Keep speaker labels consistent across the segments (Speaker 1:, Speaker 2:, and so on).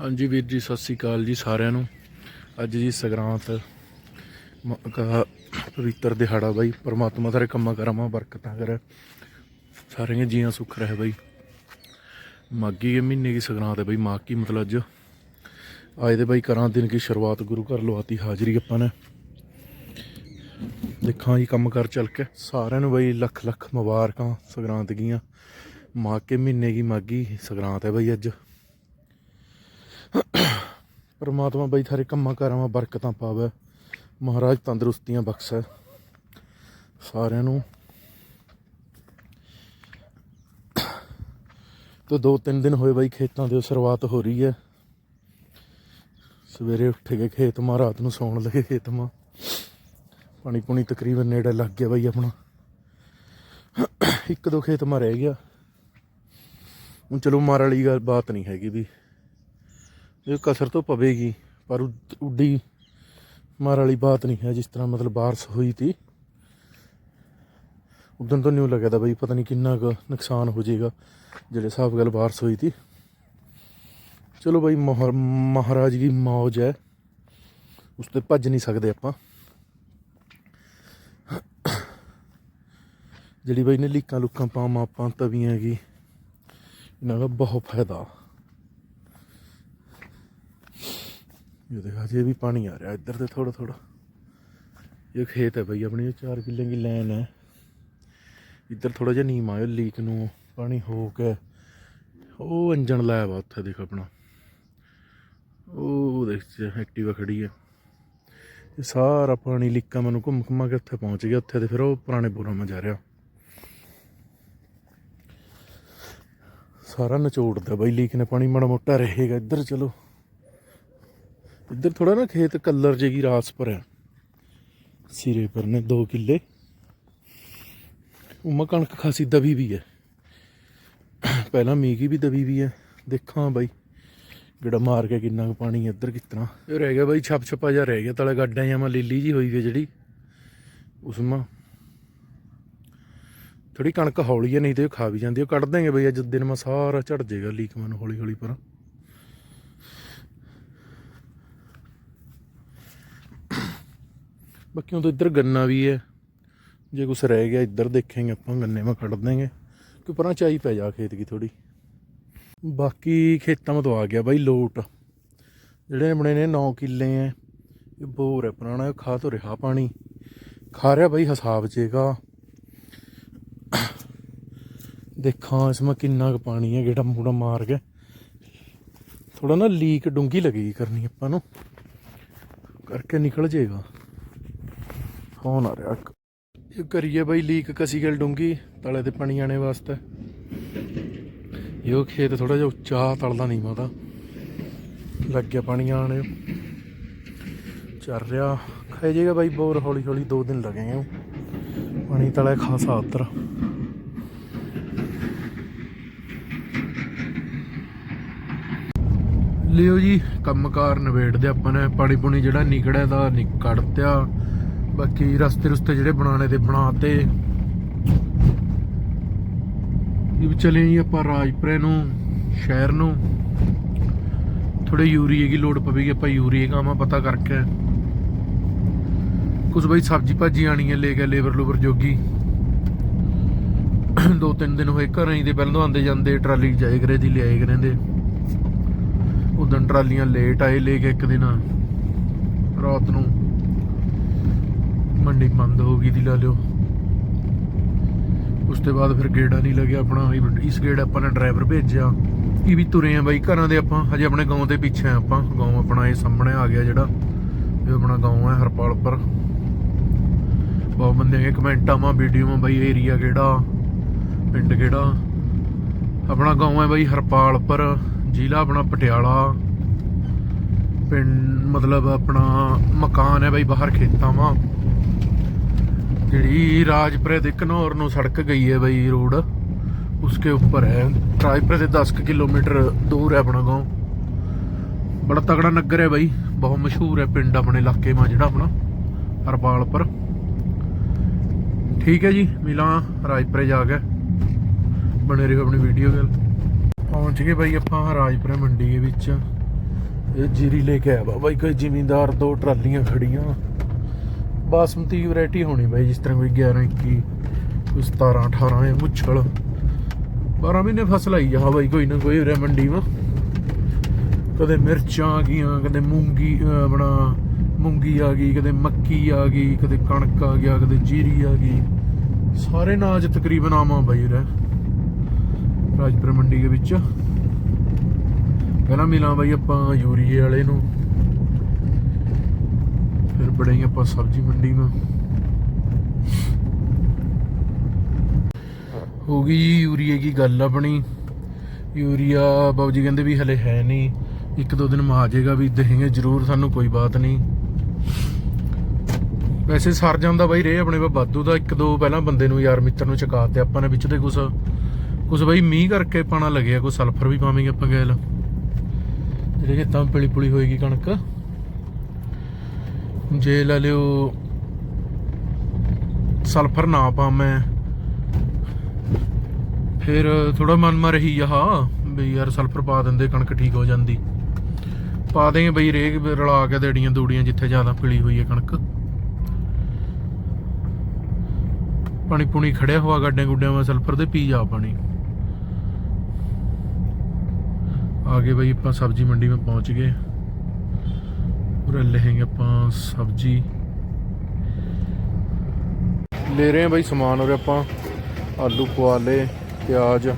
Speaker 1: ਹਾਂਜੀ ਵੀਰ ਜੀ, ਸਤਿ ਸ੍ਰੀ ਅਕਾਲ ਜੀ ਸਾਰਿਆਂ ਨੂੰ। ਅੱਜ ਜੀ ਸੰਗਰਾਂਦ ਪਵਿੱਤਰ ਦਿਹਾੜਾ ਬਾਈ। ਪਰਮਾਤਮਾ ਸਾਰੇ ਕੰਮਾਂ ਕਰਾਵਾਂ ਬਰਕਤਾਂ ਕਰੇ। ਸਾਰਿਆਂ ਜੀਆਂ ਸੁੱਖ ਰਹੇ ਬਾਈ। ਮਾਗੀ ਦੇ ਮਹੀਨੇ ਦੀ ਸੰਗਰਾਂਦ ਹੈ ਬਾਈ, ਮਾਘ ਕੀ ਮਤਲਬ ਅੱਜ? ਆਏ ਦੇ ਬਾਈ ਕਰਾਂ ਦਿਨ ਕੀ ਸ਼ੁਰੂਆਤ ਗੁਰੂ ਘਰ ਲਵਾਤੀ, ਹਾਜ਼ਰੀ ਆਪਾਂ ਨੇ। ਦੇਖਾਂ ਜੀ ਕੰਮ ਕਰ ਚੱਲ ਕੇ। ਸਾਰਿਆਂ ਨੂੰ ਬਾਈ ਲੱਖ ਲੱਖ ਮੁਬਾਰਕਾਂ ਸੰਗਰਾਂਦ ਦੀਆਂ। ਮਾਘ ਕੇ ਮਹੀਨੇ ਦੀ ਮਾਗੀ ਸੰਗਰਾਂਦ ਹੈ ਬਾਈ ਅੱਜ। ਪਰਮਾਤਮਾ ਬਈ ਥਾਰੇ ਕੰਮਾਂ ਕਾਰਾਂ ਬਰਕਤਾਂ ਪਾਵੇ। ਮਹਾਰਾਜ ਤੰਦਰੁਸਤੀਆਂ ਬਖਸ਼ੇ ਸਾਰਿਆਂ ਨੂੰ। ਤੋਂ ਦੋ ਤਿੰਨ ਦਿਨ ਹੋਏ ਬਾਈ ਖੇਤਾਂ ਦੇ ਸ਼ੁਰੂਆਤ ਹੋ ਰਹੀ ਹੈ। ਸਵੇਰੇ ਉੱਠ ਕੇ ਖੇਤ ਮਾ, ਰਾਤ ਨੂੰ ਸੌਣ ਲੱਗੇ ਖੇਤ ਮਾ। ਪਾਣੀ ਪੁਣੀ ਤਕਰੀਬਨ ਨੇੜੇ ਲੱਗ ਗਿਆ ਬਾਈ ਆਪਣਾ। ਇੱਕ ਦੋ ਖੇਤ ਮਾ ਰਹਿ ਗਿਆ। ਹੁਣ ਚਲੋ ਮਾਰ ਵਾਲੀ ਗੱਲ ਬਾਤ ਨਹੀਂ ਹੈਗੀ ਵੀ ਇਹ ਕਸਰ ਤੋਂ ਪਵੇਗੀ, ਪਰ ਉੱਡੀ ਮਾਰ ਵਾਲੀ ਬਾਤ ਨਹੀਂ ਹੈ, ਜਿਸ ਤਰ੍ਹਾਂ ਮਤਲਬ ਬਾਰਿਸ਼ ਹੋਈ ਤੀ। ਉਦੋਂ ਤੋਂ ਨਿਊ ਲੱਗਿਆ ਤਾਂ ਬਈ ਪਤਾ ਨਹੀਂ ਕਿੰਨਾ ਕੁ ਨੁਕਸਾਨ ਹੋ ਜਾਏਗਾ, ਜਿਹੜੇ ਹਿਸਾਬ ਗੱਲ ਬਾਰਿਸ਼ ਹੋਈ ਤੀ। ਚਲੋ ਬਈ ਮਹਾਰ- ਮਹਾਰਾਜ ਦੀ ਮੌਜ ਹੈ। ਉਸ ਤੇ ਭੱਜ ਨਹੀਂ ਸਕਦੇ ਆਪਾਂ। ਜਿਹੜੀ ਬਈ ਨੇ ਲੀਕਾਂ ਲੁੱਕਾਂ ਪਾਵਾਂ ਆਪਾਂ ਤਵੀਆਂ ਕੀ, ਇਹਨਾਂ ਦਾ ਬਹੁਤ ਫਾਇਦਾ। ये देखा जी भी पानी आ रहा है इधर से थोड़ा थोड़ा ये खेत है भाई अपनी ये चार किले की लैन है इधर थोड़ा ਜਿਹਾ ਨੀਮ ਆਇਆ ਲੀਕ ਨੂੰ ਪਾਣੀ ਹੋ ਕੇ ਉਹ ਇੰਜਣ ਲਾਇਆ ਵਾ ਉੱਥੇ ਦੇਖ ਆਪਣਾ ਉਹ ਦੇਖ ਐਕਟਿਵਾ ਖੜੀ ਹੈ ਇਹ ਸਾਰਾ ਪਾਣੀ ਲੀਕਾਂ ਮੈਨੂੰ ਘੁੰਮ ਘੁੰਮਾ ਕੇ ਉੱਥੇ ਪਹੁੰਚ ਗਿਆ ਉੱਥੇ ਤੇ ਫਿਰ ਉਹ ਪੁਰਾਣੇ ਬੋਰਾਂ ਮਾ ਜਾ ਰਿਹਾ ਸਾਰਾ ਨਿਚੋੜਦਾ ਬਾਈ ਲੀਕ ਨੇ ਪਾਣੀ ਮਾੜਾ ਮੋਟਾ ਰਹੇਗਾ ਇੱਧਰ ਚਲੋ ਇੱਧਰ ਥੋੜਾ ਨਾ ਖੇਤ ਕਲਰ ਜੇਗੀ ਰਾਸ ਪਰ ਹੈ ਸਿਰੇ ਪਰ ਨੇ 2 ਕਿੱਲੇ। ਉਮਾ ਕਣਕ ਖਾਸੀ ਦਬੀ ਵੀ ਹੈ ਪਹਿਲਾਂ ਮੀਂਹ ਵੀ ਦਬੀ ਵੀ ਹੈ ਦੇਖਾਂ ਬਾਈ, ਜਿਹੜਾ ਮਾਰ ਕੇ ਕਿੰਨਾ ਕੁ ਪਾਣੀ ਇੱਧਰ ਕਿਤਨਾ। ਇਹ ਰਹਿ ਗਿਆ ਬਾਈ, ਛੱਪ ਛੱਪਾ ਜਾ ਰਹਿ ਗਿਆ, ਤਲੇ ਗੱਡਾਂ ਜਾਂ ਮਾ ਲੀਲੀ ਜੀ ਹੋਈ ਹੈ ਜਿਹੜੀ। ਉਸ ਮਾ ਥੋੜੀ ਕਣਕ ਹੌਲੀ ਹੈ ਨਹੀਂ ਤੇ ਉਹ ਖਾ ਵੀ ਜਾਂਦੀ ਉਹ ਕੱਢ ਦਾਂਗੇ ਬਈ, ਅੱਜ ਦਿਨ ਮਾ ਸਾਰਾ ਝੜ ਜਾਏਗਾ ਲੀਕ ਮਨ ਹੌਲੀ ਹੌਲੀ ਪਰ। ਬਾਕੀ ਉਹ ਤਾਂ ਇੱਧਰ ਗੰਨਾ ਵੀ ਹੈ। ਜੇ ਕੁਛ ਰਹਿ ਗਿਆ, ਇੱਧਰ ਦੇਖਾਂਗੇ ਆਪਾਂ, ਗੰਨੇ ਮਾ ਕੱਢ ਦਾਂਗੇ ਕਿ ਪਰਾਂ ਚਾਈ ਪੈ ਜਾ ਖੇਤ ਕੀ ਥੋੜੀ ਬਾਕੀ ਖੇਤਾਂ ਮਾ ਤੋਂ ਆ ਗਿਆ ਬਾਈ ਲੋਟ। ਜਿਹੜੇ ਆਪਣੇ ਨੇ 9 ਕਿੱਲੇ ਐ, ਇਹ ਬੋਰ ਹੈ ਪੁਰਾਣਾ ਖਾ ਤੋਂ ਰਿਹਾ ਪਾਣੀ। ਖਾ ਰਿਹਾ ਬਾਈ ਹਿਸਾਬ ਜੇਗਾ। ਦੇਖਾਂ ਇਸ ਮਾ ਕਿੰਨਾ ਕੁ ਪਾਣੀ ਹੈ ਗੇੜਾ ਮੂੜਾ ਮਾਰ ਕੇ ਥੋੜਾ ਨਾ ਲੀਕ ਡੂੰਗੀ ਲੱਗੀ ਕਰਨੀ ਆਪਾਂ ਨੂੰ। ਕਰਕੇ ਨਿਕਲ ਜਾਏਗਾ ਫੋਨ ਆ ਰਿਹਾ? ਇਹ ਕਰੀਏ ਬਾਈ ਲੀਕ ਕਸੀ ਗਲ ਡੂੰਗੀ, ਤਲੇ ਤੇ ਪਾਣੀ ਆਣੇ ਵਾਸਤੇ। ਇਹ ਖੇਤ ਥੋੜਾ ਜਿਹਾ ਉੱਚਾ, ਤਲਦਾ ਨਹੀਂ ਮਾਤਾ ਲੱਗ ਗਿਆ ਪਾਣੀ ਆਣੇ ਚੱਲ ਰਿਹਾ। ਖਾਈ ਜਾਏਗਾ ਬਾਈ ਬੋਰ, ਹੌਲੀ ਹੌਲੀ ਦੋ ਦਿਨ ਲੱਗेंगे ਪਾਣੀ ਤਲੇ ਖਾਸਾ ਉਤਰ ਲਿਓ ਜੀ, ਕੰਮਕਾਰ ਨਵੇੜਦੇ ਆਪਾਂ ਨੇ। ਪਾਣੀ ਪੁਣੀ ਜਿਹੜਾ ਨਿਕੜਿਆ ਦਾ ਨਿਕੜਤਿਆ ਬਾਕੀ ਰਸਤੇ ਰਸਤੇ ਜਿਹੜੇ ਬਣਾਣੇ ਤੇ ਬਣਾਤੇ ਇਹ ਚਲੇ ਜੀ ਆਪਾਂ ਰਾਜਪੁਰੇ ਨੂੰ, ਸ਼ਹਿਰ ਨੂੰ। ਥੋੜੇ ਯੂਰੀਏ ਦੀ ਲੋੜ ਪਵੇਗੀ, ਆਪਾਂ ਯੂਰੀਏ ਕਾਮਾ ਪਤਾ ਕਰਕੇ। ਕੁਝ ਬਈ ਸਬਜੀ ਭਾਜੀ ਆਣੀ ਹੈ ਲੈ ਕੇ ਲੇਬਰ ਲੂਬਰ ਜੋਗੀ। ਦੋ ਤਿੰਨ ਦਿਨ ਹੋਏ ਘਰਾਂ ਹੀ ਦੇ ਪਹਿਲਾਂ ਆਂਦੇ ਜਾਂਦੇ, ਟਰਾਲੀ ਜਾਏ ਕਰੇ ਦੀ, ਲਿਆਏ ਕਰੇ ਉਦੋਂ ਟਰਾਲੀਆਂ ਲੇਟ ਆਏ, ਲੈ ਕੇ ਇੱਕ ਦਿਨ। ਰਾਤ ਨੂੰ ਮੰਡੀ ਬੰਦ ਹੋ ਗਈ ਦੀ ਲਾ ਲਿਓ। ਉਸ ਤੋਂ ਬਾਅਦ ਫਿਰ ਗੇੜਾ ਨਹੀਂ ਲੱਗਿਆ ਆਪਣਾ ਇਸ ਗੇੜ ਆਪਾਂ ਨੇ ਡਰਾਈਵਰ ਭੇਜਿਆ। ਇਹ ਵੀ ਤੁਰੇ ਆ ਬਾਈ ਘਰਾਂ ਦੇ ਆਪਾਂ, ਹਜੇ ਆਪਣੇ ਗਾਉਂ ਦੇ ਪਿੱਛੇ ਆ ਆਪਾਂ। ਗਾਉਂ ਆਪਣਾ ਇਹ ਸਾਹਮਣੇ ਆ ਗਿਆ ਜਿਹੜਾ, ਇਹ ਆਪਣਾ ਗਾਉਂ ਹੈ ਹਰਪਾਲ ਉੱਪਰ। ਬਹੁਤ ਬੰਦੇ ਨੇ ਕਮੈਂਟਾਂ ਮਾ ਵੀਡੀਓ ਮਾ ਬਾਈ ਏਰੀਆ ਕਿਹੜਾ, ਪਿੰਡ ਕਿਹੜਾ। ਆਪਣਾ ਗਾਉਂ ਹੈ ਬਾਈ ਹਰਪਾਲ ਉੱਪਰ, ਜ਼ਿਲ੍ਹਾ ਆਪਣਾ ਪਟਿਆਲਾ। ਪਿੰਡ, ਮਤਲਬ ਆਪਣਾ ਮਕਾਨ ਹੈ ਬਾਈ ਬਾਹਰ ਖੇਤਾਂ ਵਾ। ਜਿਹੜੀ ਰਾਜਪੁਰੇ ਦੇ ਘਨੌਰ ਨੂੰ ਸੜਕ ਗਈ ਹੈ ਬਾਈ ਰੋਡ, ਉਸਕੇ ਉੱਪਰ ਹੈ। ਰਾਜਪੁਰੇ ਦੇ 10 ਕੁ ਕਿਲੋਮੀਟਰ ਦੂਰ ਹੈ ਆਪਣਾ ਗਾਉਂ। ਬੜਾ ਤਗੜਾ ਨਗਰ ਹੈ ਬਾਈ, ਬਹੁਤ ਮਸ਼ਹੂਰ ਹੈ ਪਿੰਡ ਆਪਣੇ ਇਲਾਕੇ ਮਾ ਜਿਹੜਾ ਆਪਣਾ ਹਰਪਾਲ ਪਰ ਠੀਕ ਹੈ ਜੀ, ਮਿਲਾਂ ਰਾਜਪੁਰੇ ਜਾ ਕੇ। ਬਣੇ ਰਹੋ ਆਪਣੀ ਵੀਡੀਓ ਗੱਲ ਪਹੁੰਚ ਗਏ ਬਾਈ ਆਪਾਂ ਰਾਜਪੁਰਾ ਮੰਡੀ ਦੇ ਵਿੱਚ। ਇਹ ਜੀਰੀ ਲੈ ਕੇ ਆਇਆ ਵਾ ਬਾਈ, ਕੋਈ ਜ਼ਿਮੀਂਦਾਰ ਦੋ ਟਰਾਲੀਆਂ ਖੜੀਆਂ। ਬਾਸਮਤੀ ਵੈਰਾਈਟੀ ਹੋਣੀ ਬਾਈ, ਜਿਸ ਤਰ੍ਹਾਂ ਕੋਈ 11 21 ਕੋਈ 17 18 ਹੈ ਮੁੱਛਲ। 12 ਮਹੀਨੇ ਫਸਲ ਆਈ ਆ ਬਾਈ, ਕੋਈ ਨਾ ਕੋਈ ਉਰੇ ਮੰਡੀ ਵਾ। ਕਦੇ ਮਿਰਚਾਂ ਆ ਗਈਆਂ, ਕਦੇ ਮੂੰਗੀ, ਅਹ ਆਪਣਾ ਮੂੰਗੀ ਆ ਗਈ, ਕਦੇ ਮੱਕੀ ਆ ਗਈ, ਕਦੇ ਕਣਕ ਆ ਗਿਆ, ਕਦੇ ਜੀਰੀ ਆ ਗਈ। ਸਾਰੇ ਨਾਜ ਤਕਰੀਬਨ ਆਵਾਂ ਬਾਈ ਉਰੇ, ਰਾਜਪੁਰ ਮੰਡੀ ਦੇ ਵਿੱਚ। ਪਹਿਲਾਂ ਮਿਲਾਂ ਬਾਈ ਆਪਾਂ ਯੂਰੀਏ ਵਾਲੇ ਨੂੰ। ਫਿਰ ਬੜਾਈ ਆਪਾਂ ਸਬਜ਼ੀ ਮੰਡੀ ਮਾ ਹੋ ਗਈ ਯੂਰੀਏ ਕੀ ਗੱਲ ਆਪਣੀ। ਯੂਰੀਆ ਬਾਬੂ ਜੀ ਕਹਿੰਦੇ ਵੀ ਹਲੇ ਹੈ ਨਹੀਂ। ਇੱਕ ਦੋ ਦਿਨ ਮਾ ਆ ਜਾਏਗਾ ਵੀ ਦੇਂਗੇ ਜ਼ਰੂਰ ਸਾਨੂੰ ਕੋਈ ਬਾਤ ਨਹੀਂ। ਵੈਸੇ ਸਰ ਜਾਂਦਾ ਬਾਈ ਰੇ ਆਪਣੇ ਕੋਲ ਵਾਧੂ ਦਾ, ਇੱਕ ਦੋ ਪਹਿਲਾਂ ਬੰਦੇ ਨੂੰ ਯਾਰ ਮਿੱਤਰ ਨੂੰ ਚਕਾ ਤੇ ਆਪਾਂ ਨੇ ਵਿੱਚ ਤੇ ਕੁਛ। ਕੁਛ ਬਾਈ ਮੀਂਹ ਕਰਕੇ ਪਾਣਾ ਲੱਗਿਆ, ਕੋਈ ਸਲਫਰ ਵੀ ਪਾਵਾਂਗੇ ਆਪਾਂ ਗੈਲ ਜਿਹੜੇ ਕਿ ਤਾਂ ਪਲੀ ਪੁਲੀ ਹੋਏਗੀ ਕਣਕ। ਜੇ ਲੈ ਲਿਓ ਸਲਫਰ ਨਾ ਪਾਵਾਂ ਫਿਰ ਥੋੜਾ ਮਨ ਮਾ ਰਹੀ ਆ ਬਈ ਯਾਰ ਸਲਫਰ ਪਾ ਦਿੰਦੇ, ਕਣਕ ਠੀਕ ਹੋ ਜਾਂਦੀ। ਪਾ ਦੇਂਗੇ ਬਈ ਰੇਗ ਰਲਾ ਕੇ ਦੇੜੀਆਂ ਦੂੜੀਆਂ ਜਿੱਥੇ ਜ਼ਿਆਦਾ ਪੀਲੀ ਹੋਈ ਹੈ ਕਣਕ। ਪਾਣੀ ਪੂਣੀ ਖੜਿਆ ਹੋਆ ਗੱਡਿਆਂ ਗੁੱਡਿਆਂ ਵਿੱਚ ਸਲਫਰ ਦੇ ਪੀ ਜਾ ਪਾਣੀ। ਆਗੇ ਬਈ ਆਪਾਂ ਸਬਜ਼ੀ ਮੰਡੀ ਵਿੱਚ ਪਹੁੰਚ ਗਏ। पूरा लेंगे ਆਪਾਂ, ਸਬਜੀ। ਲੈ ਰਹੇ हैं भाई सामान और ਆਪਾਂ। ਆਲੂ ਪਵਾਲੇ ਪਿਆਜ਼,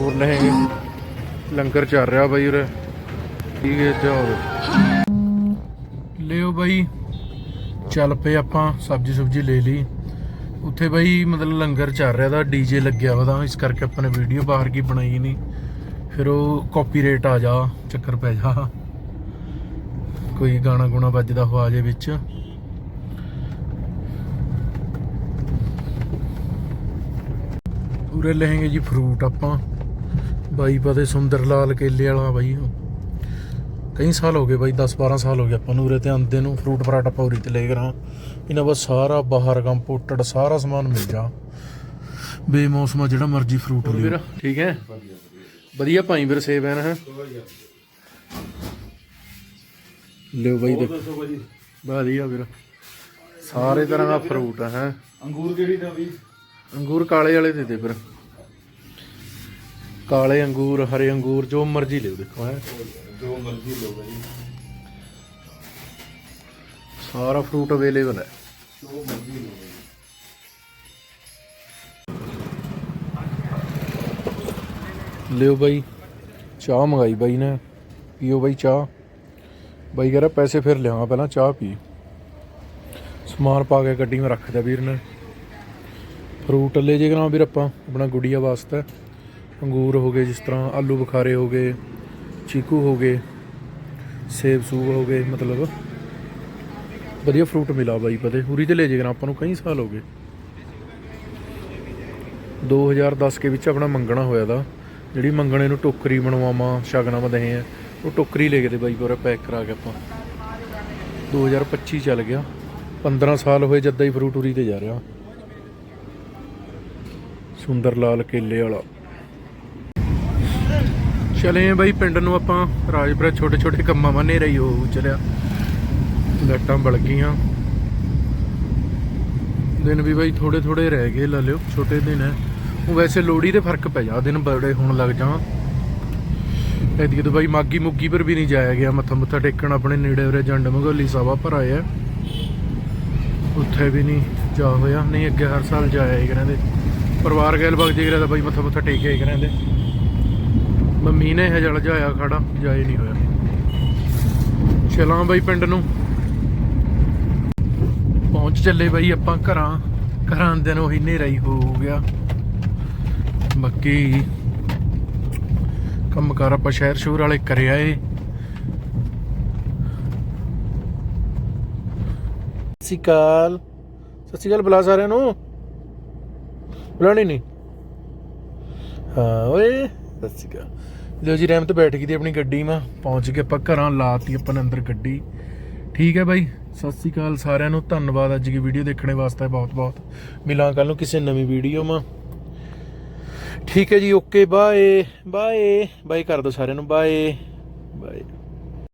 Speaker 1: ਹੋਰ ਲਹੇਗੇ। ਲੰਗਰ ਚੱਲ ਰਿਹਾ ਬਾਈ ਉਰੇ। ਠੀਕ ਹੈ ਜਾਓ ਲਿਓ ਬਾਈ। ਚੱਲ ਪਏ ਆਪਾਂ, ਸਬਜੀ ਸੁਬਜੀ ਲੈ ਲਈ। ਉੱਥੇ ਬਾਈ ਮਤਲਬ ਲੰਗਰ ਚੱਲ ਰਿਹਾ ਦਾ ਡੀਜੇ ਲੱਗਿਆ ਵਾ ਇਸ ਕਰਕੇ ਆਪਾਂ ਨੇ ਵੀਡੀਓ ਬਾਹਰ ਕੀ ਬਣਾਈ ਨਹੀਂ। ਫਿਰ ਉਹ ਕਾਪੀਰਾਈਟ ਆ ਜਾ, ਚੱਕਰ ਪੈ ਜਾ। ਕੋਈ ਗਾਣਾ ਗੁਣਾ ਵੱਜਦਾ ਹੋਆ ਜੇ ਵਿੱਚ। ਪੂਰੇ ਲਹਿੰਗੇ ਜੀ ਫਰੂਟ ਆਪਾਂ। ਬਾਈ ਪਤੇ ਸੁੰਦਰ ਲਾਲ ਕੇਲੇ ਵਾਲਾ ਬਾਈ। ਕਈ ਸਾਲ ਹੋ ਗਏ ਬਾਈ 10 12 ਸਾਲ ਹੋ ਗਏ ਆਪਾਂ ਨੂੰ ਉਰੇ ਤੇ ਆਂਦੇ ਨੂੰ। ਫਰੂਟ ਫਰਾਟ ਆਪਾਂ ਉਰੇ ਤੇ ਲੈ ਕਰਾਂ ਇਹਨਾਂ ਬਸ ਸਾਰਾ ਬਾਹਰ ਕੰਪੋਰਟਡ ਸਾਰਾ ਸਮਾਨ ਮਿਲ ਜਾ। ਬੇਮੌਸਮਾ ਜਿਹੜਾ ਮਰਜ਼ੀ ਫਰੂਟ ਲੈ ਵੀਰ ਠੀਕ ਹੈ? ਵਧੀਆ ਭਾਈ ਵੀਰ ਸੇਬ ਹੈ ਨਾ ਹੈ। ਲਿਓ ਬਾਈ ਦੇ ਵਧੀਆ ਵੀਰ। ਸਾਰੇ ਤਰ੍ਹਾਂ ਦਾ ਫਰੂਟ ਹੈ ਹੈਂ।
Speaker 2: ਅੰਗੂਰ ਕਿਹੜੀ ਦਾ ਵੀ
Speaker 1: ਅੰਗੂਰ ਕਾਲੇ ਵਾਲੇ ਦੇ ਦੇ ਫਿਰ ਕਾਲੇ ਅੰਗੂਰ ਹਰੇ ਅੰਗੂਰ ਜੋ ਮਰਜ਼ੀ ਲਿਓ ਦੇਖੋ ਹੈ।
Speaker 2: ਜੋ ਮਰਜ਼ੀ ਲਓ ਬਾਈ।
Speaker 1: ਸਾਰਾ ਫਰੂਟ ਅਵੇਲੇਬਲ ਹੈ।
Speaker 2: ਜੋ ਮਰਜ਼ੀ ਲਓ ਬਾਈ।
Speaker 1: ਲਿਓ ਬਾਈ ਚਾਹ ਮੰਗਾਈ ਬਾਈ ਨੇ। ਪੀਓ ਬਾਈ ਚਾਹ। ਬਾਈ ਕਹਿੰਦਾ ਪੈਸੇ ਫਿਰ ਲਿਆਵਾਂ ਪਹਿਲਾਂ ਚਾਹ ਪੀ। ਸਮਾਨ ਪਾ ਕੇ ਗੱਡੀ 'ਚ ਰੱਖ ਵੀਰ ਨੇ। ਫਰੂਟ ਲੈ ਜੇ ਕਰਾਂ ਵੀਰ ਆਪਾਂ, ਆਪਣਾ ਗੁੜੀਆ ਵਾਸਤੇ। ਅੰਗੂਰ ਹੋ ਗਏ ਜਿਸ ਤਰ੍ਹਾਂ, ਆਲੂ ਬੁਖਾਰੇ ਹੋ ਗਏ, ਚੀਕੂ ਹੋ ਗਏ, ਸੇਬ ਸੂਬ ਹੋ ਗਏ, ਮਤਲਬ ਵਧੀਆ ਫਰੂਟ ਮਿਲਾ ਬਾਈ ਪਤੇ। ਹੁਰੀ ਤੇ ਲੈ ਜੇ ਕਰਾਂ ਆਪਾਂ ਨੂੰ, ਕਈ ਸਾਲ ਹੋ ਗਏ। 2010 ਕੇ ਵਿੱਚ ਆਪਣਾ ਮੰਗਣਾ ਹੋਇਆ ਦਾ ਜਿਹੜੀ ਮੰਗਣੇ ਨੂੰ ਟੋਕਰੀ ਬਣਵਾਵਾਂ, ਸ਼ਗਨਾਂ ਮਦਹੇ ਆ ਉਹ ਟੋਕਰੀ ਲੈ ਕੇ ਤੇ ਬਾਈ ਪੂਰਾ ਪੈਕ ਕਰਾ ਕੇ ਆਪਾਂ। 2025 ਚੱਲ ਗਿਆ। 15 ਸਾਲ ਹੋਏ ਜਦਾਂ ਹੀ ਫਰੂਟ ਉਰੀ ਤੇ ਜਾ ਰਿਹਾ। ਸੁੰਦਰ ਲਾਲ ਕੇਲੇ ਵਾਲਾ। ਚਲੇ ਬਾਈ ਪਿੰਡ ਨੂੰ ਆਪਾਂ। ਰਾਜਪੁਰਾ ਛੋਟੇ ਛੋਟੇ ਕੰਮਾਂ ਮਾ ਰਹੀ ਹੀ ਹੋ ਚਲਿਆ। ਲਾਈਟਾਂ ਬਲ ਗਈਆਂ। ਦਿਨ ਵੀ ਬਾਈ ਥੋੜੇ ਥੋੜੇ ਰਹਿ ਗਏ ਲਾ ਲਿਓ। ਛੋਟੇ ਦਿਨ ਹੈ ਉਹ ਵੈਸੇ ਲੋੜੀ ਦੇ ਫ਼ਰਕ ਪੈ ਜਾ। ਦਿਨ ਬੜੇ ਹੋਣ ਲੱਗ ਜਾ ਐਤਕੀ ਤਾਂ ਬਾਈ ਮਾਗੀ ਮੁੱਗੀ ਪਰ ਵੀ ਨਹੀਂ ਜਾਇਆ ਗਿਆ, ਮੱਥਾ ਮੁੱਥਾ ਟੇਕਣ ਆਪਣੇ ਨੇੜੇ ਉਰੇ ਜੰਡ ਮੰਗੋਲੀ ਸਾਵਾ ਪਰ ਆਇਆ ਉੱਥੇ ਵੀ ਨਹੀਂ ਜਾ ਹੋਇਆ, ਨਹੀਂ ਅੱਗੇ ਹਰ ਸਾਲ ਜਾਇਆ ਹੀ ਕਹਿੰਦੇ ਪਰਿਵਾਰ ਗੈਲ ਬਗ ਜਿਗਰਾ ਦਾ ਬਾਈ ਮੱਥਾ ਮੁੱਥਾ ਟੇਕਿਆ ਹੀ ਕਹਿੰਦੇ ਮੰਮੀ ਨੇ ਇਹ ਜਾਇਆ ਖੜਾ ਜਾਇ ਨਹੀਂ ਹੋਇਆ। ਚਲਾਂ ਬਾਈ ਪਿੰਡ ਨੂੰ। ਪਹੁੰਚ ਚੱਲੇ ਬਾਈ ਆਪਾਂ ਘਰਾਂ ਘਰਾਂ ਦੇ ਨੂੰ ਹੀ ਹਨੇਰਾ ਹੀ ਹੋ ਗਿਆ। ਬਾਕੀ ਕੰਮ ਕਾਰ ਆਪਾਂ ਸ਼ਹਿਰ ਸ਼ੂਰ ਵਾਲੇ ਕਰਿਆ ਏ ਸਤਿ ਸ਼੍ਰੀ ਅਕਾਲ। ਸਤਿ ਸ਼੍ਰੀ ਅਕਾਲ ਬੁਲਾ ਸਾਰਿਆਂ ਨੂੰ। ਬੁਲਾਣੀ ਨਹੀਂ। ਹਾਂ, ਓਏ, ਸਤਿ ਸ਼੍ਰੀ ਅਕਾਲ। ਲਿਓ ਜੀ, ਰਹਿਮਤ ਬੈਠ ਗਈ ਦੀ ਆਪਣੀ ਗੱਡੀ ਮਾ। ਪਹੁੰਚ ਕੇ ਆਪਾਂ ਘਰਾਂ, ਲਾਤੀ ਆਪਾਂ ਨੇ ਅੰਦਰ ਗੱਡੀ। ਠੀਕ ਹੈ ਬਾਈ, ਸਤਿ ਸ਼੍ਰੀ ਅਕਾਲ ਸਾਰਿਆਂ ਨੂੰ। ਧੰਨਵਾਦ, ਅੱਜ ਦੀ ਵੀਡੀਓ ਦੇਖਣ ਵਾਸਤੇ ਬਹੁਤ ਬਹੁਤ ਮਿਲਾਂ ਕੱਲ ਨੂੰ ਕਿਸੇ ਨਵੀਂ ਵੀਡੀਓ ਮਾ। ਠੀਕ ਹੈ ਜੀ ਓਕੇ ਬਾਏ ਬਾਏ ਬਾਏ ਕਰ ਦਿਓ ਸਾਰਿਆਂ ਨੂੰ ਬਾਏ ਬਾਏ।